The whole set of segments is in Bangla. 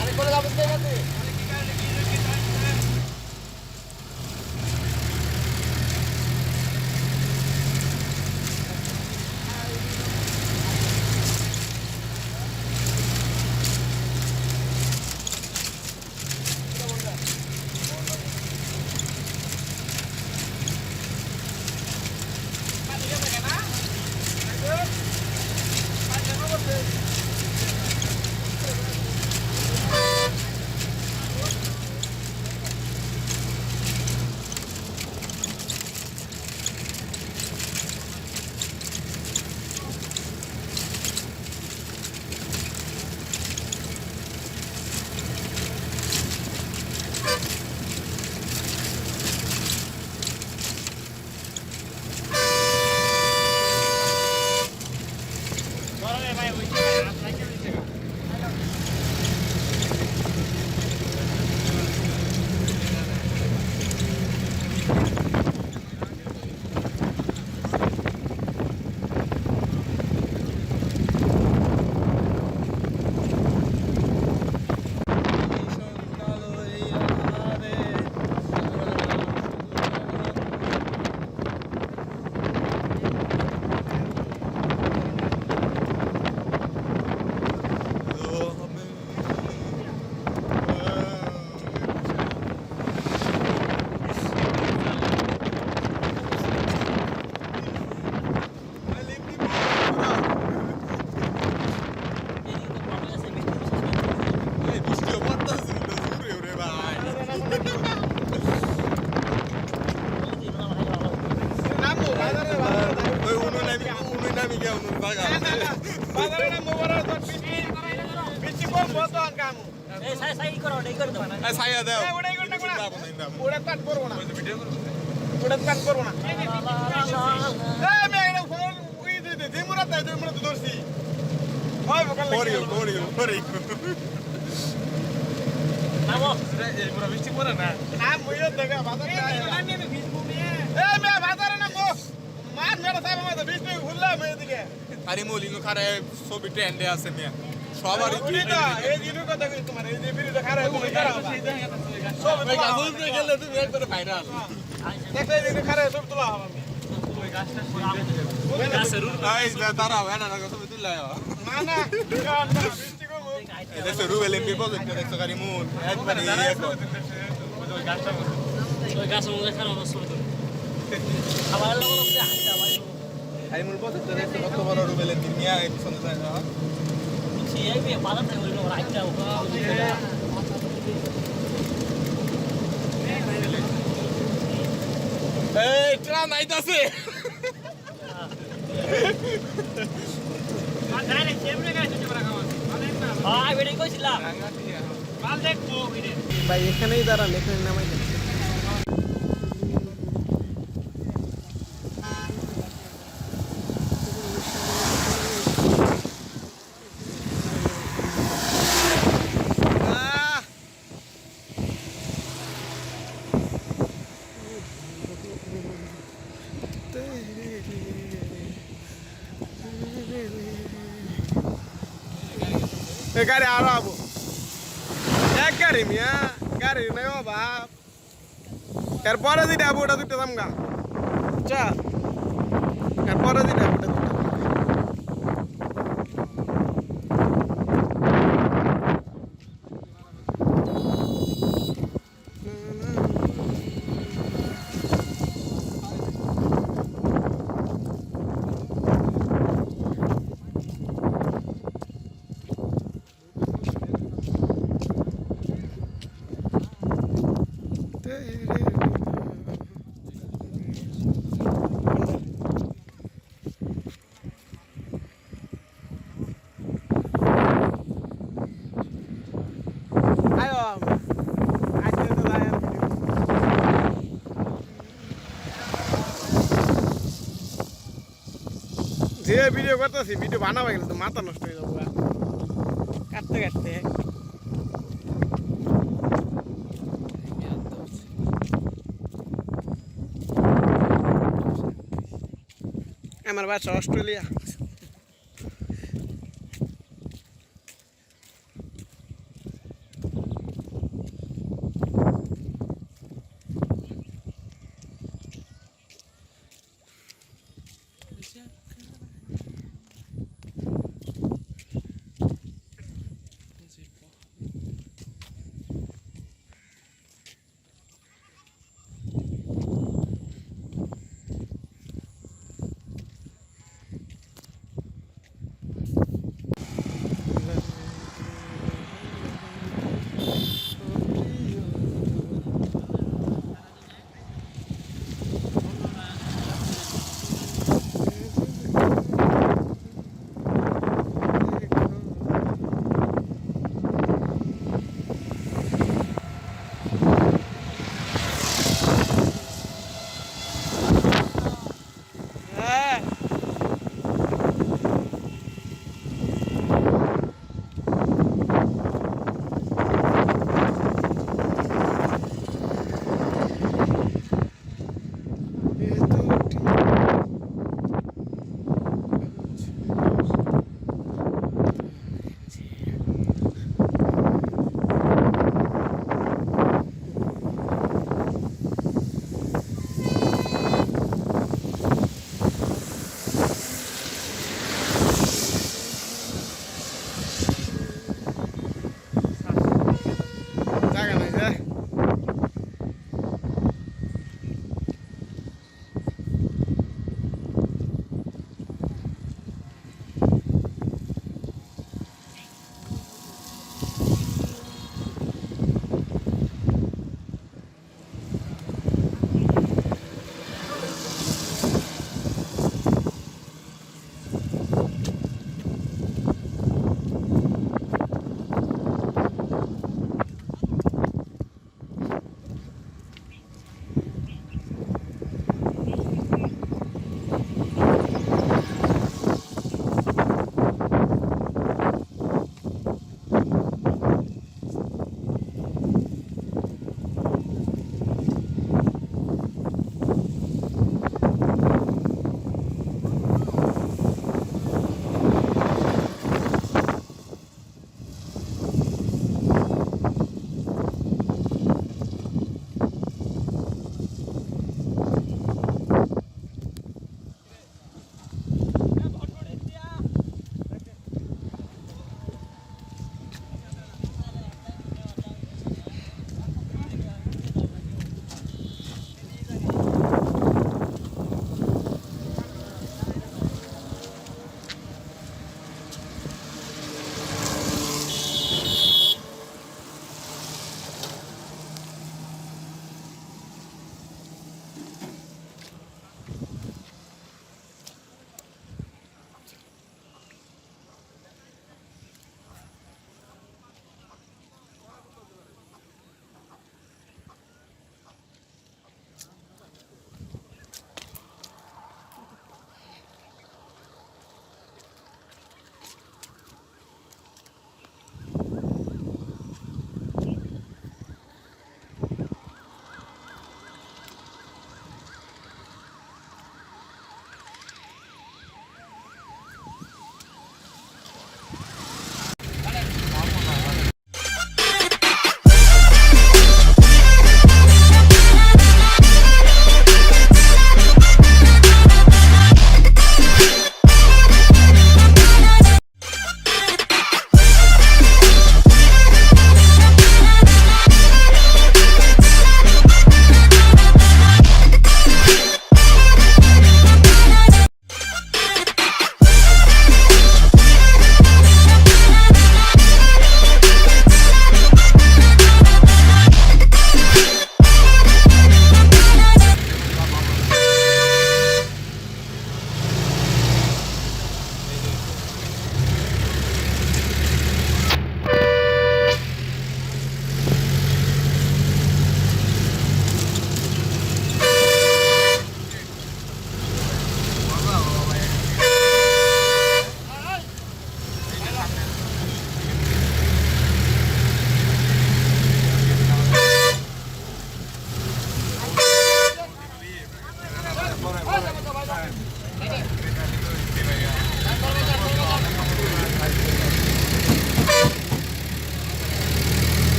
আরে করে যাব আরে গেছে নামো আমি ভিজবু মে এ মে বাজারে নামো মার মেরা সাহেব আমাদের বৃষ্টি মে দিকে। আরে মলিঙ্গ খারে ছবি ট্রেন্ডে আছে মিয়া। সবারই এই দিনু। কথা কই তোমার এই যে বিরুদ্ধে খারে তুমি দাঁড়াও সব তোলা গেলে তুমি একবারে ভাইরাল দেখলে এই দিনু খারে সব তোলা হবে আই দাঁড়াও এনা না ছবি তুললাই না না গান না বৃষ্টি করব দেখছ রুবেল এমপি প্রজেক্ট দেখছ গাড়ি মূল একবারে ইয়ে কর। গাড়ি মূল প্রজেক্ট দেখছ কত এই ট্রাম আইতাছে। ভাই এখানেই দাঁড়ান এখানে নামাই দেন গাড়ি আরও আবো এক গাড়ি মিয়া গাড়ি নাই অভাব এরপরে যেটা আবো ওটা দুটো দাম গা চা এরপরে যেটা আবো ওটা দুটো আয়ো আজকে তো যায় আর ভিডিও যে ভিডিও করতেছি, ভিডিও বানাবো গেলে তো মাথা নষ্ট হয়ে যাব কাটতে কাটতে। আমার বাচ্চা অস্ট্রেলিয়া।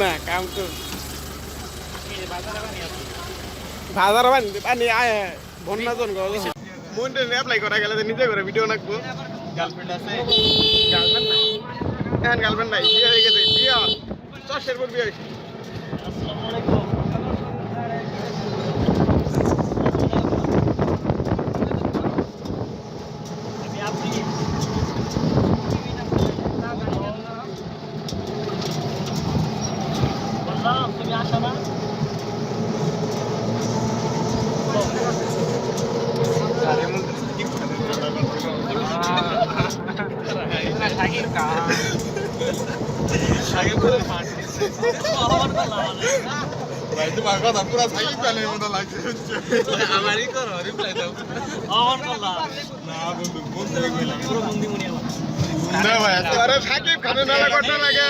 না কাম তো বাজার পানি আয় বন্যা জন গো মনটা অ্যাপ্লাই করা গেলে নিজে করে ভিডিও নাকবো। গার্লফ্রেন্ড আছে। এখন গার্লফ্রেন্ড নাই বিয়ে হয়ে গেছে বিয়া। চার পর বিয়ে হয়েছে বললাম তুমি আসো না আরে মন্ত্রী কি করে আগে করে মারছে আমার বললাম ভাই তোমার কথা পুরো সাইকেল চালের মতো লাগছে। আমারই করো রিপ্লাই দাও। আমার বললাম না বন্ধু কইলাম পুরো বন্দি মনে না ভাই ওরে সাকিব খানে নালা করতে লাগে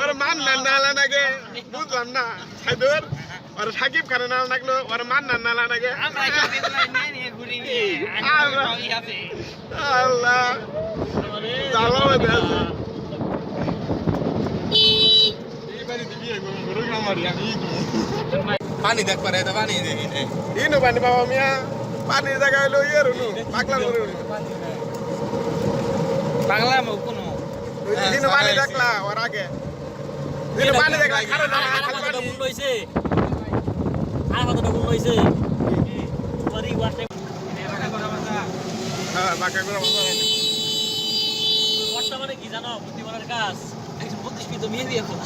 ওরে মান না নালা লাগে। বুঝলাম না সাইদুর ওরে সাকিব খানে নালা লাগল ওরে মান না নালা লাগে। আল্লাহ। জ্বালা বেঁধে আছে। এইবারে দিবি এগুলো গরু আমারই আমি পানি দেখ পারে এটা পানি দেখি ইনো পানি বাবা মিয়া পানির জায়গা হইল ইয়ে রুনু পাগলা করে রুনু। বাংলা মুখ কোনো দিনো পানি দেখলা ওর আগে। দিনো পানি দেখলা খারে না খালি পানি। ভুল হইছে আর কতটা ভুল হইছে পরি ওয়াটে হ্যাঁ বাঁকা করে বাবা ওয়াটটা মানে কি জানো বুদ্ধিমানের কাজ? একজন বত্রিশ পিত মেয়ে বিয়ে করা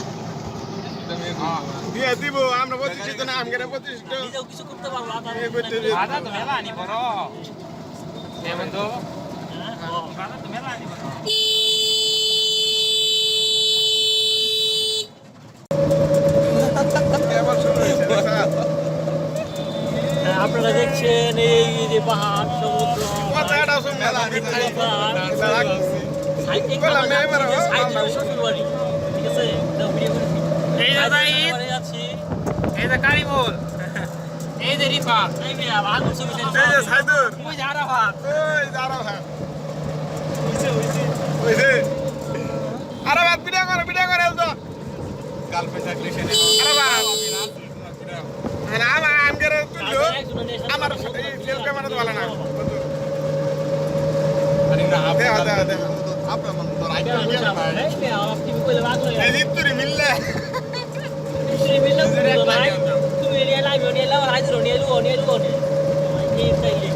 দিয়ে দিব আমরা প্রতিষ্ঠিত না আমি কেন প্রতিষ্ঠিত কিছু করতে পারবা আপনারা দেখছেন এই যে পাহাড় সমুদ্র। ঠিক আছে? ভিডিও। এই সাইড ভাই, এই যে কারিমুল। এই যে রিফাত। এই যে আগুন ছবি এই যে সাইদুর। ওই যে আরাফাত। ওই যারা ভাই ওই যে আরে ভিডিও করে ভিডিও করে তো গার্লফ্রেন্ড থাকলে সে আরে আমার আনগের তুললো। তারপরে একজনের নিয়ে সাথে আমার সেল ক্যামেরা তো ভালো না। আরে না আপনি দেখা, দেখা, দেখা। আপনার মন তো রাইট এই মিললে।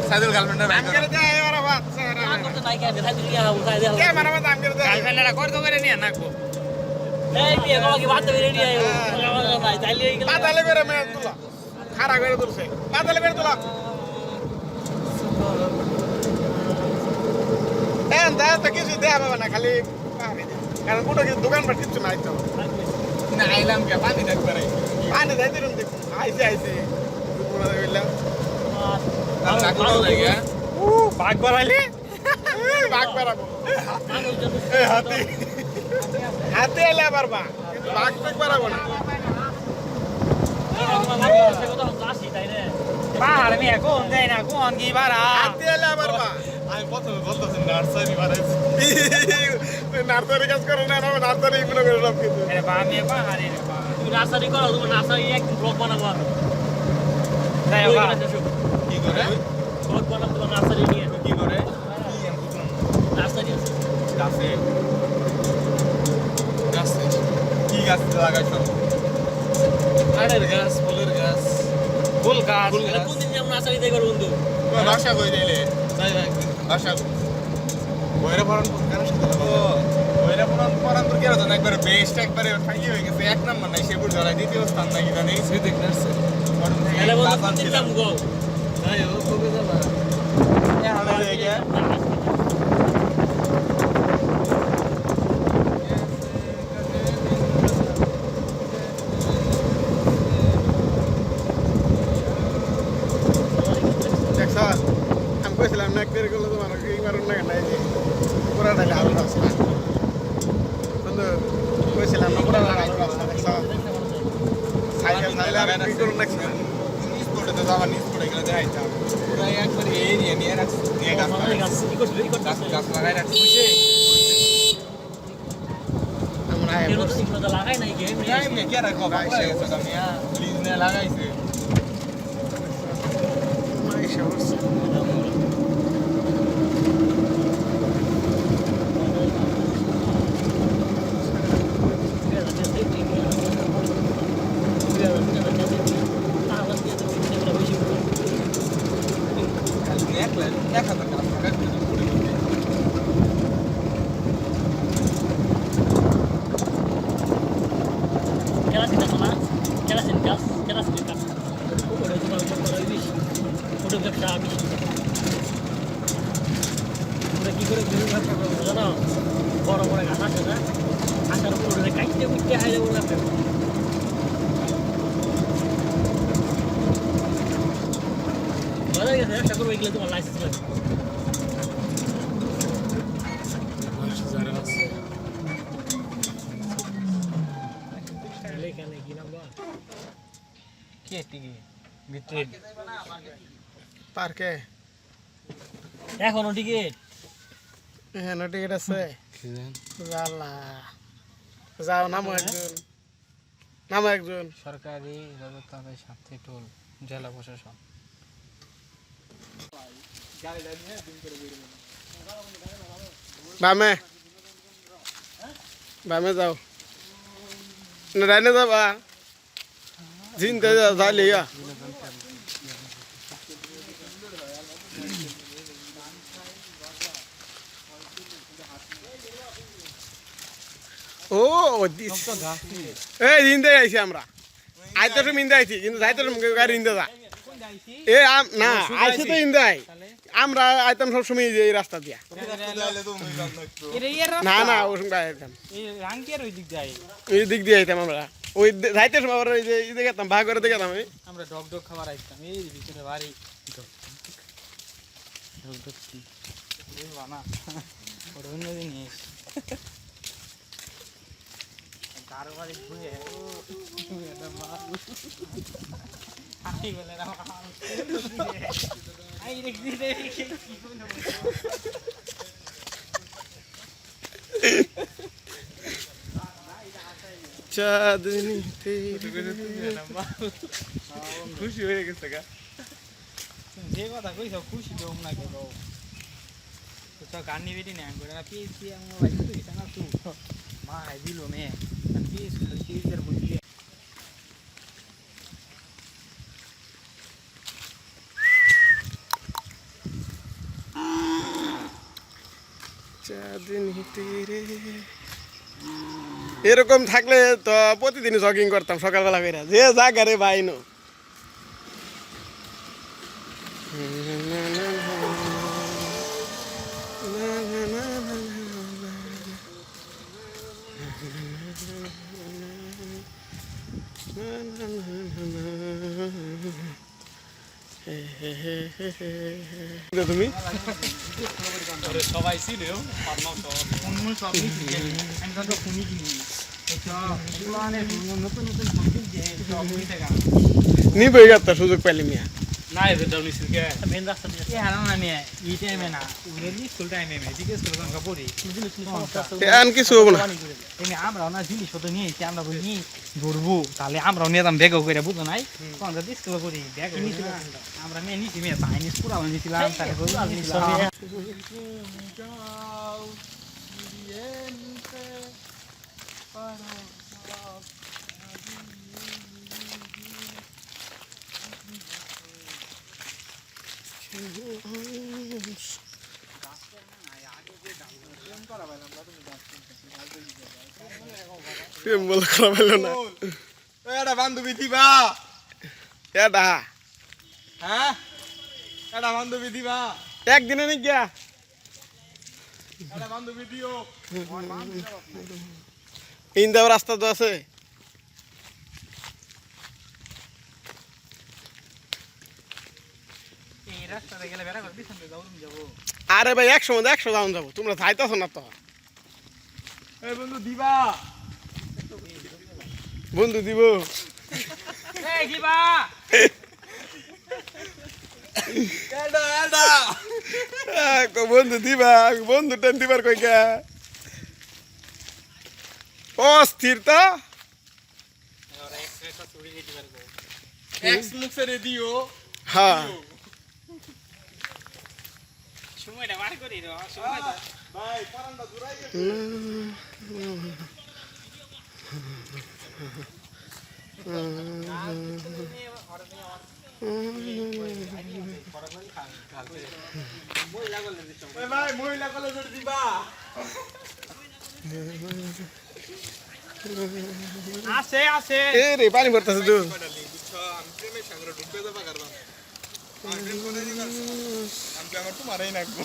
সাইদুল গার্লফ্রেন্ডের আনগের দেয় ওরা বাদ আর করতে নাই কেন? রাইজের নিয়ে আও, রাইজের আও। ক্যামেরা মত আনগের দেয় গার্লফ্রেন্ডরা করতে করে নিয়ে নাকবো। এই মেয়ে, বাবাকে বাদ দেবে, রেডি আয় ও। আমার নাই, তাইলে এই গেলে- পাতালে করে মেয়ে তুলা। খাড়া করে তুলছে। পাতালে করে তুলা। এখন দেয় তো কিছু দেয়া পাবে না খালি কারণ কোনো কিছু দোকান পাট কিচ্ছু নাই তো। না আইলাম কে পানি দেখ পারে পানি দেয় দিলাম দেখুন আইসে আইসে আর চাকুটাও যাই গা বাঘ বাড়াইলে বাঘ বাড়াবো হাতি হাতি এলে কিন্তু বাঘ বাঘ বাড়াবো না পাহাড় মেয়ে কোন দেয় না কোন কি বাড়া হাতি এলে আমি প্রথমে বলতেছি নার্সারি বানাইছি। নার্সারি কাজ করে না নার্সারি মনে করে সব কিছু। আরে বা মেয়ে পাহাড়ে রে বা তুমি নার্সারি করো তুমি নার্সারি একদিন ব্লগ বানাবো আমি। কি করে? ব্লগ বানাবো তোমার নার্সারি নিয়ে। কি করে? আমি নার্সারি আছে। গাছে? গাছে? কি গাছ লাগাইছ আড়ের গাছ ফুলের গাছ। ফুল গাছ ফুল গাছ। কোন দিন যেমন নার্সারি দেখো বন্ধু? বাসা কই দিলে তাই আসেন বৈরাভরণ কেন বৈরাভরণ পরান তো কেন জানো একবারে বেস্ট একবারে ফাইয়ে হয়ে গেছে। এক নাম্বার নাই সেপুর ধরাই দ্বিতীয় স্থান নাকি জানি সেই দেখ নার্সে আমি কইছিলাম না একবার লাগাই নাই লাগাইছে মাইশা বসছে এক লাখ এক হাজার গাছ লাগাই পড়ে গেছে কেরাসিন আছে না কেরাসিন গাছ কেরাসিন গাছ ওটা তোমার ওটা বেশি ওটা ব্যবসা বেশি ওটা কি করে বেশি ব্যবসা করব জানো বড় বড় গাছ আছে না আসার উপর ওটা কাইতে উঠতে হাইলে ওটা ব্যবসা বোঝা গেছে ব্যবসা করব এগুলো তোমার লাইসেন্স লাগবে এখানে কি নাম বল কে পার্কে? এখনও টিকিট এখানে টিকিট আছে। জালা যাও নামো একজন। নামো একজন। সরকারি রাজত্বের সাথে টোল জেলা প্রশাসন। বামে। বামে যাও। না ডাইনে যাবা। জিনতে যাইলে ইয়া ও এই জিনতে আইছি আমরা আইতে তো মিন্দে আইছি কিন্তু যাইতে গাড়ি ইন্দে যা এ আম- না আইছে তো ইন্দাই আমরা আইতাম সবসময় এই এই রাস্তা দিয়া না না ওই সঙ্গে আইতাম ওই দিক দিয়ে আইতাম আমরা ওই যাইতে সময় ওই যে ই দেখাতাম ভাগ করে দেখাতাম আমি। আমরা ডগ ডগ খাবার আইতাম, এই ভিতরে বাড়ি। ডগ ডগ কি? বানা। ওটা অন্য জিনিস কারও বাড়ি ঘুরে ও এটা মাল হাই বলে না আই দেখছি রে কি চাঁদনি খুশি হয়ে গেছে গা। যে কথা কইছ খুশি তো না কে গো তো গানি বেটি না করে না পিস কি আমি ভাই তুই? সানা তু মা আই দিলো মে পিস পিস এর বুঝলি চাঁদনি তীরে এরকম থাকলে তো প্রতিদিন জগিং করতাম সকালবেলা করে যে জায়গা রে বাইনো ওই টাকা নিবই গেতা সুযোগ পাইলি মিয়া। না এসে ডাবলি সিলকে মেন রাস্তা দিয়ে এ হারাম না নিয়ে এই টাইমে না উনি স্কুল টাইমে মে জিজ্ঞেস করে তখন পড়ি এখন কিছু হব না এমনি আমরাও না জিনিস তো নিয়ে এসে আমরা বলি ধরবো তাহলে আমরাও নিয়ে দাম ব্যাগও করে বুঝো নাই আমরা ডিস্কো করি ব্যাগ আমরা নিয়ে নিছি মেয়ে চাইনিজ পুরা নিয়েছিলাম তারপরে প্রেম বলে করা পাইল না। এটা বান্ধবী দিবা। এটা হ্যাঁ? এটা বান্ধবী দিবা। একদিনে নি গিয়া। এটা বান্ধবী দিও। ইন্দাও রাস্তা তো আছে এই রাস্তাতে গেলে বেড়া করে পিছন দিয়ে যাব তুমি যাব আরে ভাই একশো মধ্যে একশো দাম যাব। তোমরা চাইতেছো না তো। এই বন্ধু দিবা। বন্ধু দিব। কই বন্ধু দিবা বন্ধু টেন দিবার কই কে অস্থির তো। এক্স মুখ দিও। হ্যাঁ সময়টা বার করি রে সময়টা ভাই পরানটা দূরাই গেছে ওই ভাই মহিলা কলেজের দিবা। আছে আছে এ রে পানি ভরতেছে তো। আমি প্রেমের সাগরে ঢুকতে যাবা কারবা আমি আমার তো মারাই নাকবো